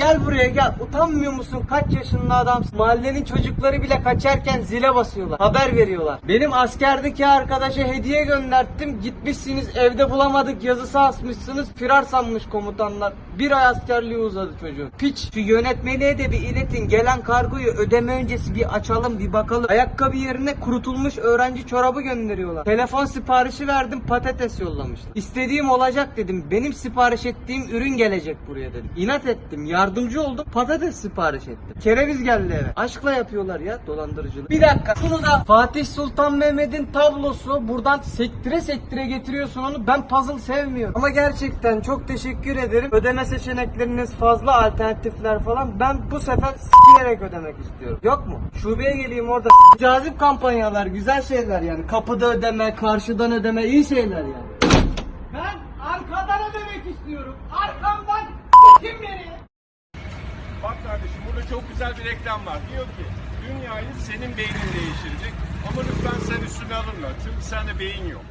Gel buraya gel. Utanmıyor musun? Kaç yaşında adamsın? Mahallenin çocukları bile kaçarken zile basıyorlar. Haber veriyorlar. Benim askerdeki arkadaşa hediye gönderttim. Gitmişsiniz evde bulamadık yazısı asmışsınız. Firar sanmış komutanlar. Bir ay askerliği uzadı çocuğun. Piç. Şu yönetmeliğe de bir iletin. Gelen kargoyu ödeme öncesi bir açalım bir bakalım. Ayakkabı yerine kurutulmuş öğrenci çorabı gönderiyorlar. Telefon siparişi verdim patates yollamışlar. İstediğim olacak dedim. Benim sipariş ettiğim ürün gelecek buraya dedim. İnat ettim. Yardımcı oldum. Patates sipariş ettim. Kereviz geldi eve. Aşkla yapıyorlar ya dolandırıcılık. Bir dakika. Şunu da Fatih Sultan Mehmet'in tablosu. Buradan sektire sektire getiriyorsun onu. Ben puzzle sevmiyorum. Ama gerçekten çok teşekkür ederim. Ödeme seçenekleriniz fazla alternatifler falan. Ben bu sefer sikilerek ödemek istiyorum. Yok mu? Şubeye geleyim orada. Cazip kampanyalar, güzel şeyler yani. Kapıda ödeme, karşıdan ödeme, iyi şeyler yani. Ben arkadan ödemek istiyorum. Arkamdan s**tim beni. Burada çok güzel bir reklam var. Diyor ki dünyayı senin beynin değiştirecek. Ama lütfen sen üstüne alınma. Çünkü sende beyin yok.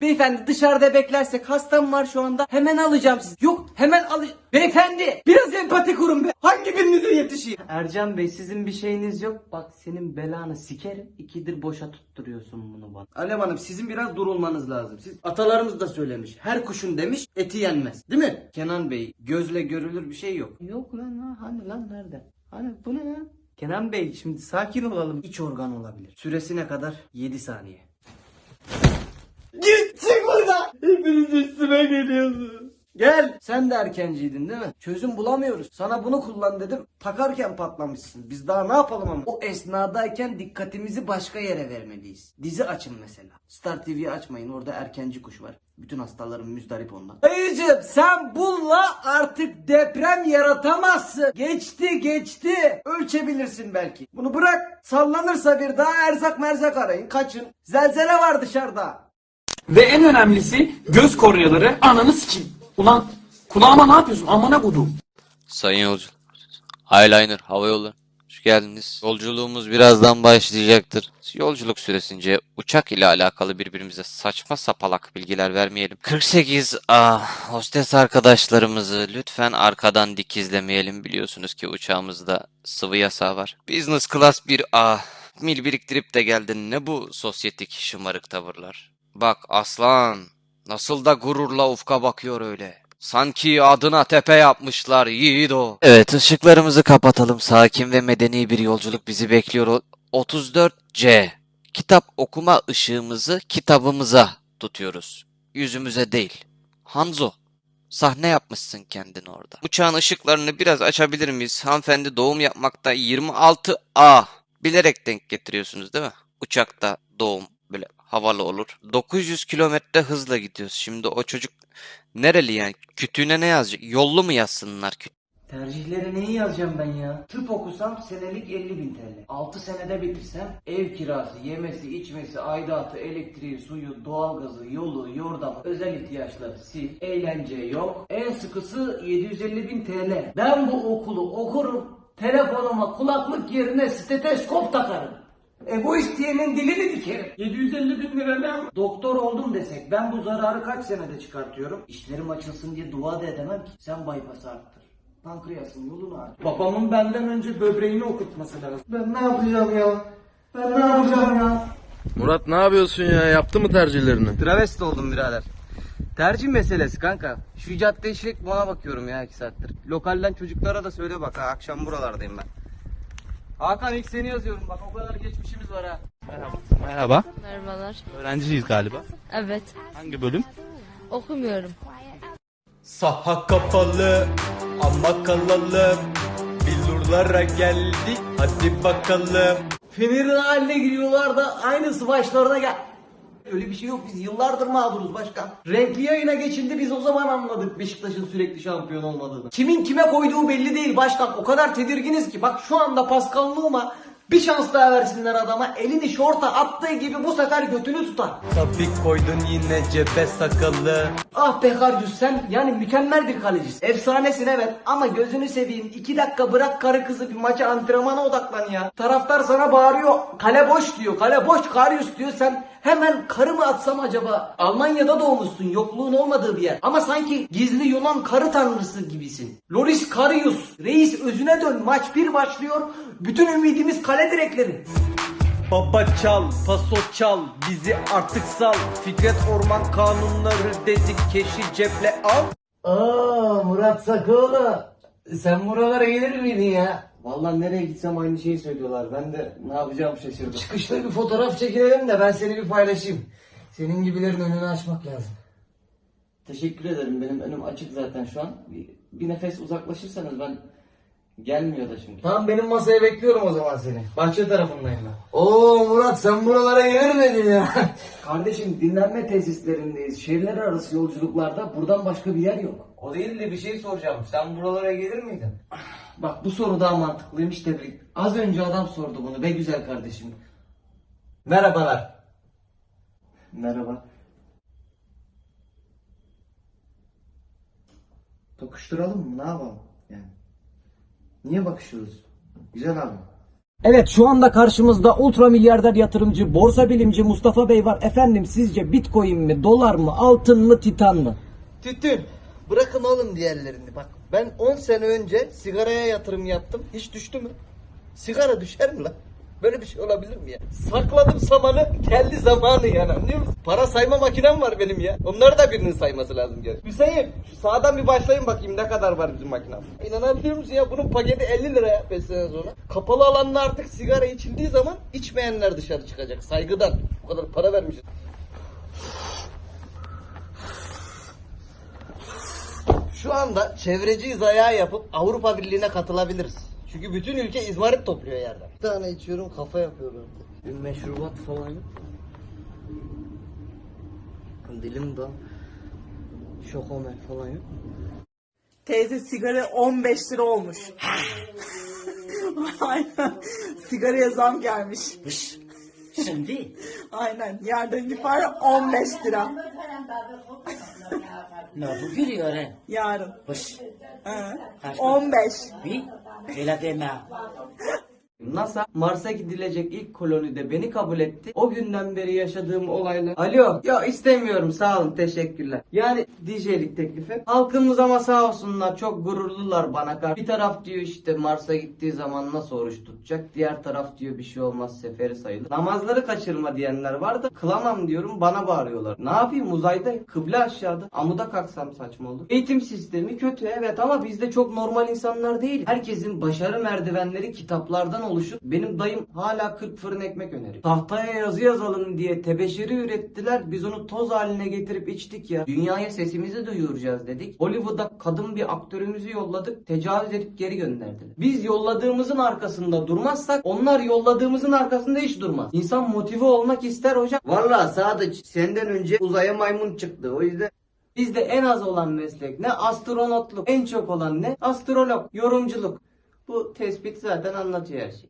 Beyefendi dışarıda beklersek hastam var şu anda. Hemen alacağım sizi. Yok hemen al. Beyefendi biraz empati kurun be. Hangi birinize yetişeyim? Ercan Bey sizin bir şeyiniz yok. Bak senin belanı sikerim. İkidir boşa tutturuyorsun bunu bana. Alem Hanım sizin biraz durulmanız lazım. Siz atalarımız da söylemiş. Her kuşun demiş eti yenmez. Değil mi? Kenan Bey gözle görülür bir şey yok. Yok lan ha, hani lan nerede? Hani bu ne lan? Kenan Bey şimdi sakin olalım. İç organ olabilir. Süresi ne kadar? 7 saniye. Git çık buradan. Hepiniz üstüme geliyorsunuz. Gel. Sen de erkenciydin değil mi? Çözüm bulamıyoruz. Sana bunu kullan dedim. Takarken patlamışsın. Biz daha ne yapalım ama? O esnadayken dikkatimizi başka yere vermeliyiz. Dizi açın mesela. Star TV'yi açmayın. Orada erkenci kuş var. Bütün hastalarım müzdarip ondan. Dayıcım sen bununla artık deprem yaratamazsın. Geçti geçti. Ölçebilirsin belki. Bunu bırak. Sallanırsa bir daha erzak merzak arayın. Kaçın. Zelzele var dışarıda. Ve en önemlisi göz korneaları ananı sikeyim. Ulan kulağıma ne yapıyorsun amına kodum. Sayın yolcu. Eyeliner hava yolları. Hoş geldiniz. Yolculuğumuz birazdan başlayacaktır. Yolculuk süresince uçak ile alakalı birbirimize saçma sapalak bilgiler vermeyelim. 48 ah hostes arkadaşlarımızı lütfen arkadan dikizlemeyelim. Biliyorsunuz ki uçağımızda sıvı yasağı var. Business class bir ah mil biriktirip de geldin ne bu sosyetik şımarık tavırlar. Bak aslan nasıl da gururla ufka bakıyor öyle. Sanki adına tepe yapmışlar yiğido. Evet ışıklarımızı kapatalım. Sakin ve medeni bir yolculuk bizi bekliyor. O- 34C. Kitap okuma ışığımızı kitabımıza tutuyoruz. Yüzümüze değil. Hanzo. Sahne yapmışsın kendin orada. Uçağın ışıklarını biraz açabilir miyiz? Hanımefendi doğum yapmakta 26A. Bilerek denk getiriyorsunuz değil mi? Uçakta doğum böyle havalı olur. 900 kilometre hızla gidiyoruz. Şimdi o çocuk nereli yani? Kütüğüne ne yazacak? Yollu mu yazsınlar küt? Tercihleri neyi yazacağım ben ya? Tıp okusam senelik 50 bin TL. 6 senede bitirsem ev kirası, yemesi, içmesi, aidatı, elektriği, suyu, doğalgazı, yolu, yordamı, özel ihtiyaçları sil, eğlence yok. En sıkısı 750 bin TL. Ben bu okulu okurum. Telefonuma kulaklık yerine steteskop takarım. E bu isteyenin dilini dikerim. 750 bin lira ne? Doktor oldum desek ben bu zararı kaç senede çıkartıyorum? İşlerim açılsın diye dua da edemem ki. Sen bypass arttır. Pankreasın yolunu aç. Babamın benden önce böbreğini okutması lazım. Ben ne yapacağım ya? Ben ne yapacağım ya? Murat ne yapıyorsun ya? Yaptı mı tercihlerini? Travesti oldum birader. Tercih meselesi kanka. Şu cadde işi bana bakıyorum ya iki saattir. Lokalden çocuklara da söyle bak ha akşam buralardayım ben. Hakan ilk seni yazıyorum bak o kadar geçmişimiz var ha. Merhaba. Merhabalar. Öğrenciyiz galiba. Evet. Hangi bölüm? Okumuyorum. Saha kapalı ama kalalım Billurlara geldik hadi bakalım Fener'in haline giriyorlar da aynısı başlarına gel. Öyle bir şey yok biz yıllardır mağduruz başkan. Renkli yayına geçildi biz o zaman anladık Beşiktaş'ın sürekli şampiyon olmadığını. Kimin kime koyduğu belli değil başkan. O kadar tedirginiz ki bak şu anda Pascal Numa bir şans daha versinler adama. Elini şorta attığı gibi bu sefer götünü tutar. Tabii koydun yine cebe sakalı Ah be Karius sen yani mükemmel bir kalecisin. Efsanesin evet ama gözünü seveyim. iki dakika bırak karı kızı bir maça antrenmana odaklan ya. Taraftar sana bağırıyor. Kale boş diyor. Kale boş Karius diyor. Sen Hemen karı mı atsam acaba? Almanya'da doğmuşsun yokluğun olmadığı bir yer. Ama sanki gizli Yunan karı tanrısı gibisin. Loris Karius. Reis özüne dön. Maç bir başlıyor. Bütün ümidimiz kale direkleri. Baba çal, paso çal, bizi artık sal. Fikret Orman kanunları dedik keşi ceple al. Aa Murat Sakoğlu. Sen buralara gelir miydin ya? Vallahi nereye gitsem aynı şeyi söylüyorlar. Ben de ne yapacağım şaşırdım. Çıkışta bir fotoğraf çekinelim de ben seni bir paylaşayım. Senin gibilerin önünü açmak lazım. Teşekkür ederim. Benim önüm açık zaten şu an. Bir, bir nefes uzaklaşırsanız ben gelmiyor da çünkü. Tamam benim masaya bekliyorum o zaman seni. Bahçe tarafındayım ben. Oo Murat sen buralara gelir miydin ya? Kardeşim dinlenme tesislerindeyiz. Şehirler arası yolculuklarda buradan başka bir yer yok. O değil de bir şey soracağım. Sen buralara gelir miydin? Bak bu soru daha mantıklıymış tebrik. Az önce adam sordu bunu be güzel kardeşim. Merhabalar. Merhaba. Tokuşturalım mı? Ne yapalım? Yani. Niye bakışıyoruz? Güzel abi. Evet şu anda karşımızda ultra milyarder yatırımcı, borsa bilimci Mustafa Bey var. Efendim sizce bitcoin mi, dolar mı, altın mı, titan mı? Tütün. Bırakın oğlum diğerlerini. Bak ben 10 sene önce sigaraya yatırım yaptım. Hiç düştü mü? Sigara düşer mi lan? Böyle bir şey olabilir mi ya? Sakladım samanı geldi zamanı yani anlıyor musun? Para sayma makinem var benim ya. Onları da birinin sayması lazım gel. Hüseyin şu sağdan bir başlayın bakayım ne kadar var bizim makinem. İnanabiliyor musun ya bunun paketi 50 liraya 5 sene sonra. Kapalı alanda artık sigara içildiği zaman içmeyenler dışarı çıkacak saygıdan. Bu kadar para vermişiz. Şu anda çevreciyiz ayağı yapıp Avrupa Birliği'ne katılabiliriz. Çünkü bütün ülke izmarit topluyor yerden. Bir tane içiyorum kafa yapıyorum. Bir meşrubat falan yok. Dilim da şokomen falan yok. Teyze sigara 15 lira olmuş. Aynen. Sigaraya zam gelmiş. Şimdi Aynen. Yerden itibaren 15 lira. Ne bu gülüyor he? Yarın. Hoş. Kaç 15. Bir öyle deme. NASA Mars'a gidilecek ilk kolonide beni kabul etti. O günden beri yaşadığım olaylar. Alo. Ya istemiyorum sağ olun teşekkürler. Yani DJ'lik teklifi. Halkımız ama sağ olsunlar çok gururlular bana karşı. Bir taraf diyor işte Mars'a gittiği zaman nasıl oruç tutacak. Diğer taraf diyor bir şey olmaz seferi sayılır. Namazları kaçırma diyenler var da kılamam diyorum bana bağırıyorlar. Ne yapayım uzayda kıble aşağıda. Amuda kalksam saçma olur. Eğitim sistemi kötü evet ama biz de çok normal insanlar değil. Herkesin başarı merdivenleri kitaplardan oluşur. Benim dayım hala 40 fırın ekmek öneriyor. Tahtaya yazı yazalım diye tebeşiri ürettiler. Biz onu toz haline getirip içtik ya. Dünyaya sesimizi duyuracağız dedik. Hollywood'a kadın bir aktörümüzü yolladık. Tecavüz edip geri gönderdiler. Biz yolladığımızın arkasında durmazsak onlar yolladığımızın arkasında hiç durmaz. İnsan motive olmak ister hocam. Valla Sadıç senden önce uzaya maymun çıktı. O yüzden Bizde en az olan meslek ne astronotluk, en çok olan ne astrolog, yorumculuk. Bu tespit zaten anlatıyor her şeyi.